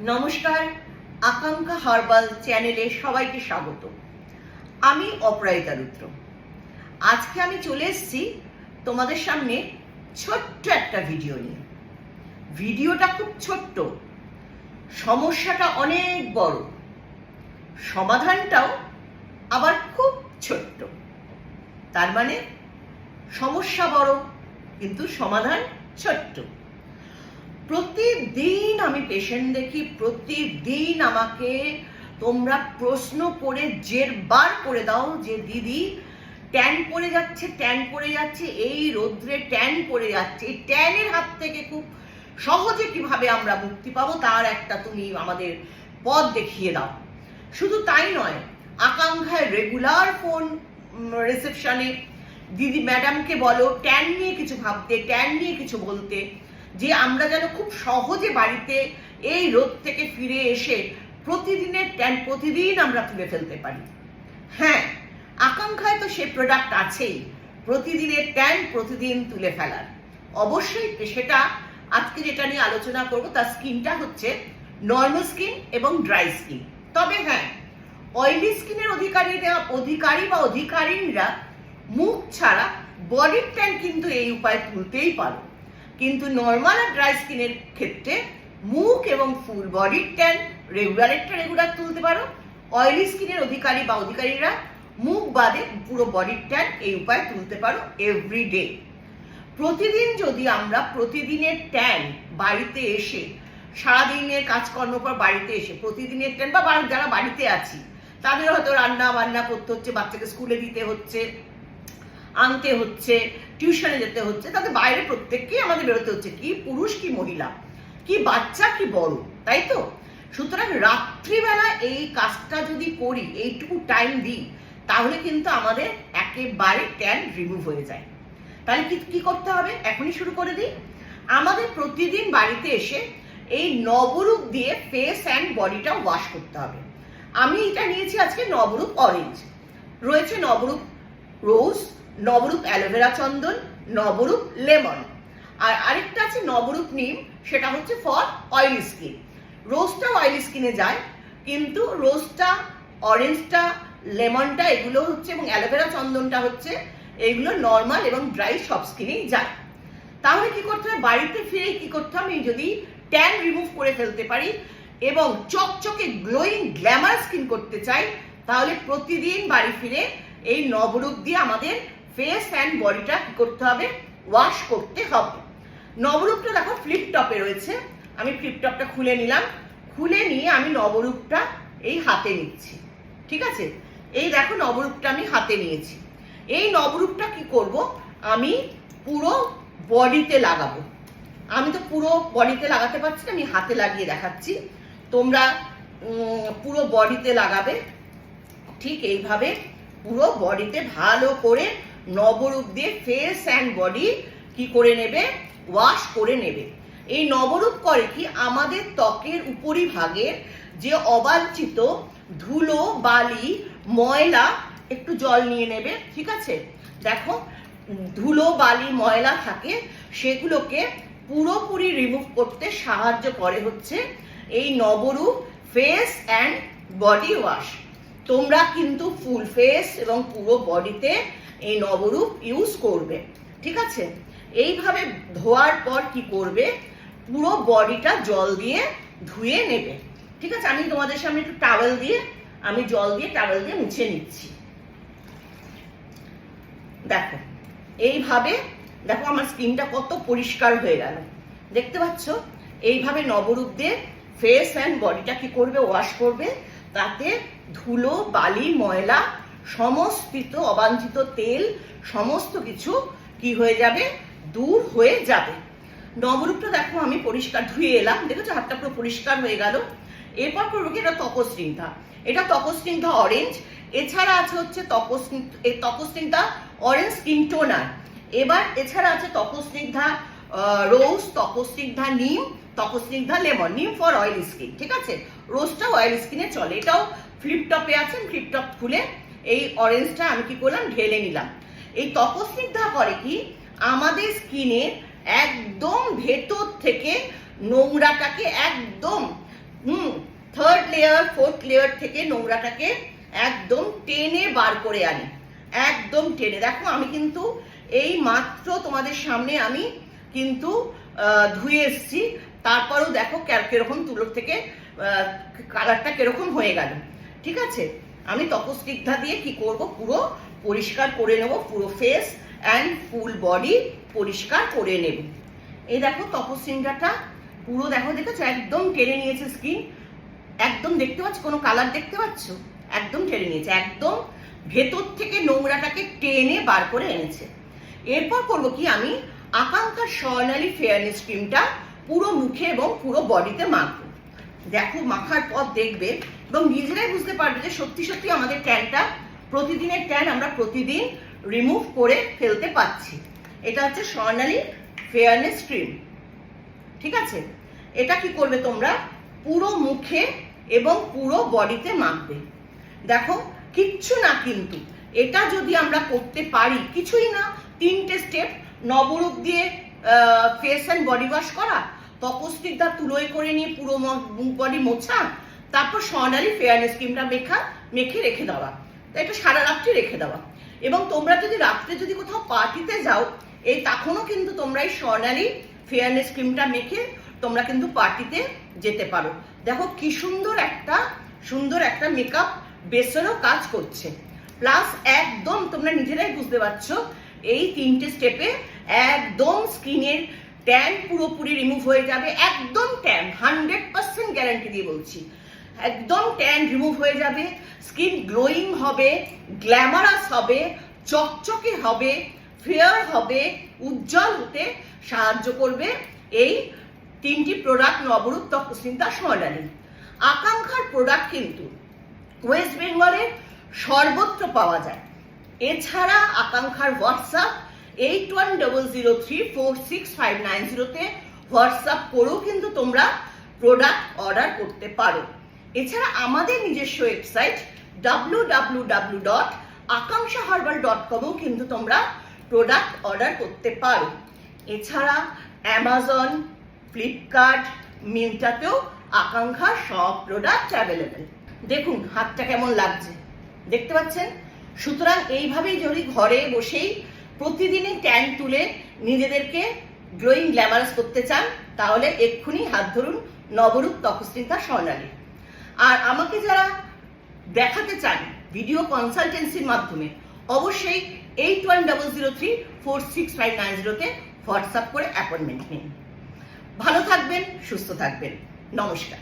নমস্কার, আকাঙ্ক্ষা হার্বাল চ্যানেলে সবাইকে স্বাগত। আমি অপরাজিতা রুদ্র। আজকে আমি চলে এসেছি তোমাদের সামনে ছোট্ট একটা ভিডিও নিয়ে। ভিডিওটা খুব ছোট্ট। সমস্যাটা অনেক বড়। সমাধানটাও আবার খুব ছোট্ট। তার মানে সমস্যা বড়, কিন্তু সমাধান ছোট্ট। প্রতিদিন আমি পেশেন্ট দেখি, প্রতিদিন আমাকে তোমরা প্রশ্ন করে জেরবার করে দাও যে, দিদি ট্যান পড়ে যাচ্ছে ট্যান পড়ে যাচ্ছে, এই রৌদ্রে ট্যান পড়ে যাচ্ছে। এই ট্যানের হাত থেকে খুব সহজে কীভাবে আমরা মুক্তি পাবো, তার একটা তুমি আমাদের পথ দেখিয়ে দাও। শুধু তাই নয়, আকাঙ্ক্ষায় রেগুলার ফোন রিসেপশনে দিদি ম্যাডামকে বলো ট্যান নিয়ে কিছু ভাবতে ট্যান নিয়ে কিছু বলতে। যে আমরা যেন খুব সহজে বাড়িতে এই রোদ থেকে ফিরে এসে প্রতিদিনের ট্যান প্রতিদিন আমরা তুলে ফেলতে পারি। হ্যাঁ আকাঙ্ক্ষায় তো সে প্রোডাক্ট আছেই, প্রতিদিনের ট্যান প্রতিদিন তুলে ফেলার। অবশ্যই সেটা আজকে যেটা নিয়ে আলোচনা করব তার স্কিনটা হচ্ছে নর্মাল স্কিন এবং ড্রাই স্কিন তবে হ্যাঁ অয়েলি স্কিনের অধিকারীরা অধিকারী বা অধিকারীরা মুখ ছাড়া বডির ট্যান কিন্তু এই উপায় তুলতেই পারো। কিন্তু নর্মাল আর ড্রাই স্কিনের ক্ষেত্রে মুখ এবং ফুল বডির ট্যান রেগুলারেরটা রেগুলার তুলতে পারো। অয়েলি স্কিনের অধিকারী বা অধিকারীরা মুখ বাদে পুরো বডির ট্যান এই উপায় তুলতে পারো এভরি ডে প্রতিদিন যদি আমরা প্রতিদিনের ট্যান বাড়িতে এসে, সারাদিনের কাজকর্ম পর বাড়িতে এসে, প্রতিদিনের ট্যান বা- যারা বাড়িতে আছি, তাদের হয়তো রান্না বান্না করতে হচ্ছে, বাচ্চাকে স্কুলে দিতে হচ্ছে আনতে হচ্ছে, টিউশনে যেতে হচ্ছে তাদের বাইরে প্রত্যেককেই আমাদের বেরোতে হচ্ছে। কি পুরুষ, কি মহিলা, কি বাচ্চা, কি বড়, তাই তো? সুতরাং রাত্রিবেলা এই কাজটা যদি করি, এইটুকু টাইম দিই, তাহলে কিন্তু আমাদের একেবারে ট্যান রিমুভ হয়ে যায়। তাহলে কি কি করতে হবে? এখনই শুরু করে দিই। আমাদের প্রতিদিন বাড়িতে এসে এই নবরূপ দিয়ে ফেস অ্যান্ড বডিটা ওয়াশ করতে হবে। আমি এটা নিয়েছি আজকে নবরূপ অরেঞ্জ রয়েছে নবরূপ রোজ নবরূপ অ্যালোভেরা চন্দন, নবরূপ লেমন আর আরেকটা আছে নবরূপ নিম সেটা হচ্ছে ফর অয়েলি স্কিন রোজটা অয়েলি স্কিনে যায়, কিন্তু রোজটা অরেঞ্জটা লেমনটা এগুলো হচ্ছে এবং অ্যালোভেরা চন্দনটা হচ্ছে, এগুলো নর্মাল এবং ড্রাই সব স্কিনেই যায়। তাহলে কি করতে হবে বাড়িতে ফিরে কি করতে হবে? যদি ট্যান রিমুভ করে ফেলতে পারি এবং চকচকে গ্লোয়িং গ্ল্যামার স্কিন করতে চাই, তাহলে প্রতিদিন বাড়ি ফিরে এই নবরূপ দিয়ে আমাদের ফেস অ্যান্ড বডিটা কি করতে হবে? ওয়াশ করতে হবে। নবরূপটা দেখো ফ্লিপ টপে রয়েছে। আমি ফ্লিপ টপটা খুলে নিলাম। খুলে নিয়ে আমি নবরূপটা এই হাতে নিচ্ছি। ঠিক আছে? এই দেখো নবরূপটা আমি হাতে নিয়েছি। এই নবরূপটা কি করব? আমি পুরো বডিতে লাগাবো। আমি তো পুরো বডিতে লাগাতে পারছি না, আমি হাতে লাগিয়ে দেখাচ্ছি। তোমরা পুরো বডিতে লাগাবে। ঠিক এইভাবে পুরো বডিতে ভালো করে নবরূপ দিয়ে ফেস অ্যান্ড বডি কি করে নেবে? ওয়াশ করে নেবে। এই নবরূপ করে কি? আমাদের ত্বকের উপরিভাগের যে অবাঞ্ছিত ধুলো, বালি, ময়লা একটু জল নিয়ে নেবে, ঠিক আছে? দেখো, ধুলো, বালি, ময়লা থাকে, সেগুলোকে পুরোপুরি রিমুভ করতে সাহায্য করে হচ্ছে এই Nabarup face and body wash তোমরা কিন্তু ফুল ফেস এবং পুরো বডিতে এই নবরূপ ইউজ করবে, ঠিক আছে? এইভাবে ধোয়ার পর কি করবে? পুরো বডিটা জল দিয়ে ধুয়ে নেবে, ঠিক আছে? আমি তোমাদের সামনে একটু টাওয়েল দিয়ে, আমি জল দিয়ে টাওয়েল দিয়ে মুছে নিচ্ছি। দেখো, এইভাবে, দেখো আমার স্কিনটা কত পরিষ্কার হয়ে গেল। দেখতে পাচ্ছ? এইভাবে নবরূপ দিয়ে ফেস অ্যান্ড বডিটা কি করবে? ওয়াশ করবে। তাতে ধুলো, বালি, ময়লা সমস্ত অবাঞ্ছিত তেল, সমস্ত কিছু কি হয়ে যাবে? দূর হয়ে যাবে। নবরূপটা দেখো, আমি পরিষ্কার ধুয়ে এলাম। দেখেছ? হাতটা পুরো পরিষ্কার হয়ে গেল। এরপর করব কি? এটা তপস্নিগ্ধা এটা তপস্নিগ্ধা অরেঞ্জ এছাড়া আছে হচ্ছে তপস্নি এই তপস্নিগ্ধা অরেঞ্জ স্কিন টোনার এবার এছাড়া আছে Tapasnigdha rose Tapasnigdha neem Tapasnigdha lemon neem for oil skin ঠিক আছে? রোজটা অয়েল স্কিনে চলে। এটাও ফ্লিপটপে আছে ফ্লিপটপ খুলে এই অরেঞ্জটা আমি কি করলাম? ঢেলে নিলাম। এই তপস্নিগ্ধা করে কি? আমাদের স্কিনের একদম ভেতর থেকে নোংরাটাকে একদম, হুম থার্ড লেয়ার ফোর্থ লেয়ার থেকে নোংরাটাকে একদম টেনে বার করে আনি। একদম টেনে। দেখো, আমি কিন্তু এই মাত্র তোমাদের সামনে আমি কিন্তু ধুয়ে এসছি। তারপরেও দেখো কীরকম তুলোর থেকে কালারটা কীরকম হয়ে গেল। ঠিক আছে? আমি তপস্নিগ্ধা দিয়ে কি করব? পুরো পরিষ্কার করে নেব, পুরো ফেস অ্যান্ড ফুল বডি পরিষ্কার করে নেব। এই দেখো তপস্নিগ্ধাটা পুরো দেখো, দেখেছ? একদম টেনে নিয়েছে স্কিন একদম দেখতে পাচ্ছ? কোনো কালার দেখতে পাচ্ছ? একদম টেনে নিয়েছে। একদম ভেতর থেকে নোংরাটাকে টেনে বার করে এনেছে। এরপর করব কি? আমি আকাঙ্ক্ষার স্বর্ণালী ফেয়ারনেস ক্রিমটা পুরো মুখে এবং পুরো বডিতে মাখবো। দেখো, মাখার পর দেখবে এবং নিজেরাই বুঝতে পারবে যে সত্যি সত্যি আমাদের ট্যানটা প্রতিদিনের ট্যান আমরা প্রতিদিন রিমুভ করে ফেলতে পারছি। এটা হচ্ছে স্বর্ণালী ফেয়ারনেস ক্রিম ঠিক আছে? এটা কি করবে তোমরা? পুরো মুখে এবং পুরো বডিতে মাখবে। দেখো, কিচ্ছু না কিন্তু। এটা যদি আমরা করতে পারি, কিছুই না। তিনটে স্টেপ নবরূপ দিয়ে ফেস অ্যান্ড বডি ওয়াশ করা তপস্টিকটা তুলোয় করে নিয়ে পুরো মুখ বডি মোছা, তারপর স্বর্ণালী ফেয়ারনেস ক্রিমটা মেখা, মেখে রেখে দেওয়া। এটা সারা রাত্রি রেখে দেওয়া। এবং তোমরা যদি রাত্রে যদি কোথাও পার্টিতে যাও, এই তখনও কিন্তু তোমরা এই স্বর্ণালী ফেয়ারনেস ক্রিমটা মেখে তোমরা কিন্তু পার্টিতে যেতে পারো। দেখো কি সুন্দর একটা সুন্দর একটা মেকআপ বেসেরও কাজ করছে। প্লাস একদম তোমরা নিজেরাই বুঝতে পারছ, এই তিনটে স্টেপে একদম স্কিনের ট্যান পুরোপুরি রিমুভ হয়ে যাবে, একদম ট্যান হান্ড্রেড পার্সেন্ট গ্যারান্টি দিয়ে বলছি। একদম ট্যান রিমুভ হয়ে যাবে স্কিন গ্লোয়িং হবে গ্ল্যামারাস হবে, চকচকে হবে ফেয়ার হবে, উজ্জ্বল হতে সাহায্য করবে এই তিনটি প্রোডাক্ট নবরূপ তপস্মিতা স্বর্ণালী আকাঙ্ক্ষার প্রোডাক্ট কিন্তু ওয়েস্ট বেঙ্গলের সর্বত্র পাওয়া যায়। এছাড়া আকাঙ্ক্ষার WhatsApp eight one double zero three four six five nine জিরোতে হোয়াটসঅ্যাপ করেও কিন্তু তোমরা প্রোডাক্ট অর্ডার করতে পারো। এছাড়া আমাদের নিজস্ব website W W W dot Akanksha herbal dot কমেও কিন্তু তোমরা প্রোডাক্ট অর্ডার করতে পারো। এছাড়া অ্যামাজন ফ্লিপকার্ট মিন্টাতেও আকাঙ্ক্ষার সব প্রোডাক্ট অ্যাভেলেবেল দেখুন, হাতটা কেমন লাগছে। দেখতে পাচ্ছেন? সুতরাং এইভাবেই যদি ঘরে বসেই প্রতিদিনই ট্যান তুলে নিজেদেরকে গ্লোয়িং গ্ল্যামারাস করতে চান, তাহলে এক্ষুনি হাত ধরুন নবরূপ তপস্মিতা স্বর্ণালী। আর আমাকে যারা দেখাতে চান ভিডিও কনসালটেন্সির মাধ্যমে, অবশ্যই eight one double zero three four six five nine জিরোতে হোয়াটসঅ্যাপ করে অ্যাপয়েন্টমেন্ট নিন। ভালো থাকবেন, সুস্থ থাকবেন। নমস্কার।